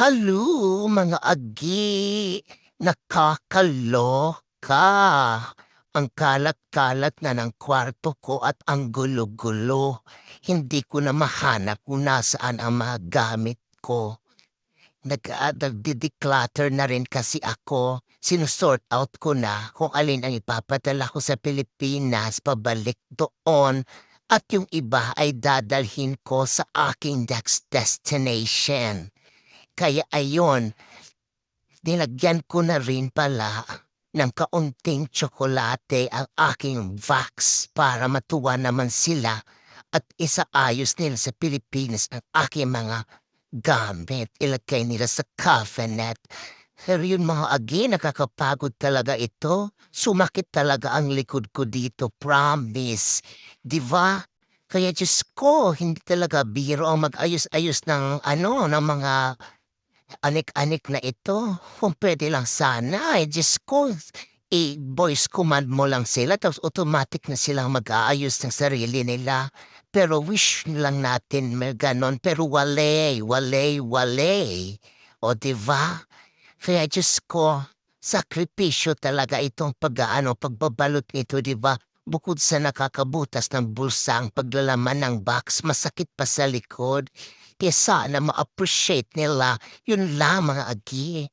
Hello, mga agi. Nakakaloka. Ang kalat-kalat na ng kwarto ko at ang gulo-gulo. Hindi ko na mahanap kung nasaan ang mga gamit ko. Nag-declutter na rin kasi ako. Sinusort out ko na kung alin ang ipapadala ko sa Pilipinas pabalik doon at yung iba ay dadalhin ko sa aking next destination. Kaya ayon, nilagyan ko na rin pala ng kaunting tsokolate ang aking vax para matuwa naman sila at isaayos nila sa Pilipinas ang aking mga gamit. Ilagay nila sa cabinet. Pero yun mga agi, nakakapagod talaga ito. Sumakit talaga ang likod ko dito, promise. Di ba? Kaya Diyos ko, hindi talaga biro ang mag-ayos-ayos ng ano, ng mga anik-anik na ito. Kung pwede lang sana, eh, Diyos ko, i-voice command mo lang sila tapos automatic na silang mag-aayos ng sarili nila. Pero wish lang natin may ganon. Pero wale, wale, wale. O diba? Kaya Diyos ko, sakripisyo talaga itong pag-ano, pagbabalot nito, diba? Bukod sa nakakabutas ng bulsa ang paglalaman ng box, masakit pa sa likod. Kaya sana ma-appreciate nila yun mga agi.